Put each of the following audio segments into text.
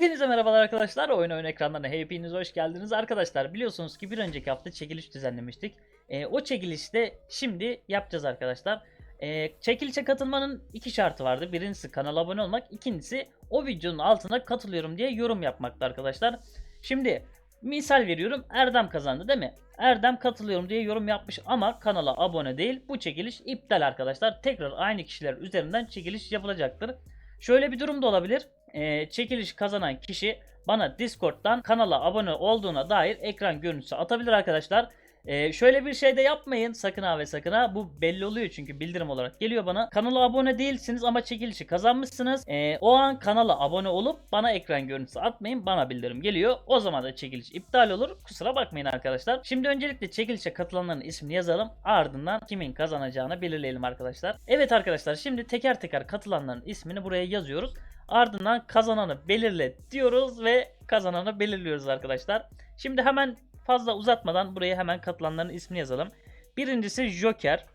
Hepinize merhabalar arkadaşlar. Oyun oyun ekranlarına hepiniz hoş geldiniz. Arkadaşlar biliyorsunuz ki bir önceki hafta çekiliş düzenlemiştik. Ee, o çekilişte şimdi yapacağız arkadaşlar. Ee, çekilişe katılmanın iki şartı vardı. Birincisi kanala abone olmak. ikincisi o videonun altına katılıyorum diye yorum yapmaktı arkadaşlar. Şimdi misal veriyorum Erdem kazandı değil mi? Erdem katılıyorum diye yorum yapmış ama kanala abone değil. Bu çekiliş iptal arkadaşlar. Tekrar aynı kişiler üzerinden çekiliş yapılacaktır. Şöyle bir durum da olabilir. Ee, çekiliş kazanan kişi bana Discord'dan kanala abone olduğuna dair ekran görüntüsü atabilir arkadaşlar. Ee, şöyle bir şey de yapmayın sakın ha ve sakın ha. Bu belli oluyor çünkü bildirim olarak geliyor bana. Kanala abone değilsiniz ama çekilişi kazanmışsınız. Ee, o an kanala abone olup bana ekran görüntüsü atmayın. Bana bildirim geliyor. O zaman da çekiliş iptal olur. Kusura bakmayın arkadaşlar. Şimdi öncelikle çekilişe katılanların ismini yazalım. Ardından kimin kazanacağını belirleyelim arkadaşlar. Evet arkadaşlar şimdi teker teker katılanların ismini buraya yazıyoruz. Ardından kazananı belirle diyoruz ve kazananı belirliyoruz arkadaşlar. Şimdi hemen fazla uzatmadan buraya hemen katılanların ismini yazalım. Birincisi Joker.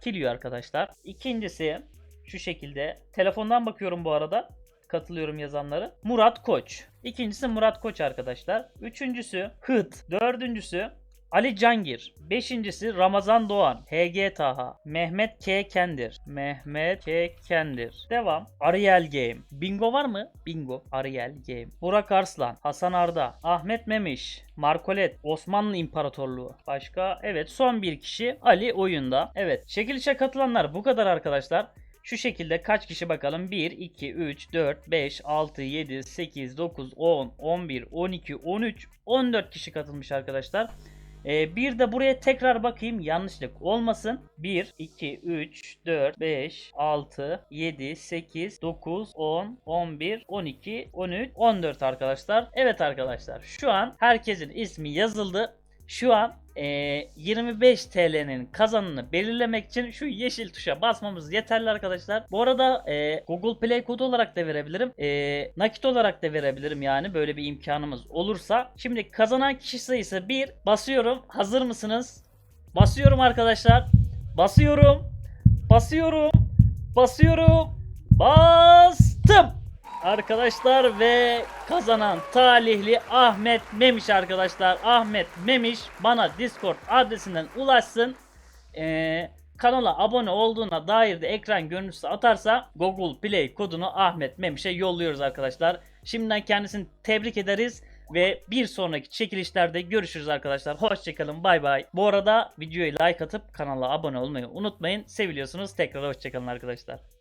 Kiliyor arkadaşlar. İkincisi şu şekilde. Telefondan bakıyorum bu arada. Katılıyorum yazanları. Murat Koç. İkincisi Murat Koç arkadaşlar. Üçüncüsü Hıt. Dördüncüsü Ali Cangir. Beşincisi Ramazan Doğan. HG Taha. Mehmet K. Kendir. Mehmet K. Kendir. Devam. Ariel Game. Bingo var mı? Bingo. Ariel Game. Burak Arslan. Hasan Arda. Ahmet Memiş. Markolet. Osmanlı İmparatorluğu. Başka? Evet son bir kişi. Ali oyunda. Evet. Çekilişe katılanlar bu kadar arkadaşlar. Şu şekilde kaç kişi bakalım? 1, 2, 3, 4, 5, 6, 7, 8, 9, 10, 11, 12, 13, 14 kişi katılmış arkadaşlar. Ee, bir de buraya tekrar bakayım yanlışlık olmasın. 1, 2, 3, 4, 5, 6, 7, 8, 9, 10, 11, 12, 13, 14 arkadaşlar. Evet arkadaşlar şu an herkesin ismi yazıldı. Şu an e, 25 TL'nin kazanını belirlemek için şu yeşil tuşa basmamız yeterli arkadaşlar. Bu arada e, Google Play kodu olarak da verebilirim. E, nakit olarak da verebilirim yani böyle bir imkanımız olursa. Şimdi kazanan kişi sayısı 1. Basıyorum. Hazır mısınız? Basıyorum arkadaşlar. Basıyorum. Basıyorum. Basıyorum. Bastım. Arkadaşlar ve kazanan talihli Ahmet Memiş arkadaşlar. Ahmet Memiş bana Discord adresinden ulaşsın. Ee, kanala abone olduğuna dair de ekran görüntüsü atarsa Google Play kodunu Ahmet Memiş'e yolluyoruz arkadaşlar. Şimdiden kendisini tebrik ederiz. Ve bir sonraki çekilişlerde görüşürüz arkadaşlar. Hoşçakalın bay bay. Bu arada videoyu like atıp kanala abone olmayı unutmayın. Seviliyorsunuz. Tekrar hoşçakalın arkadaşlar.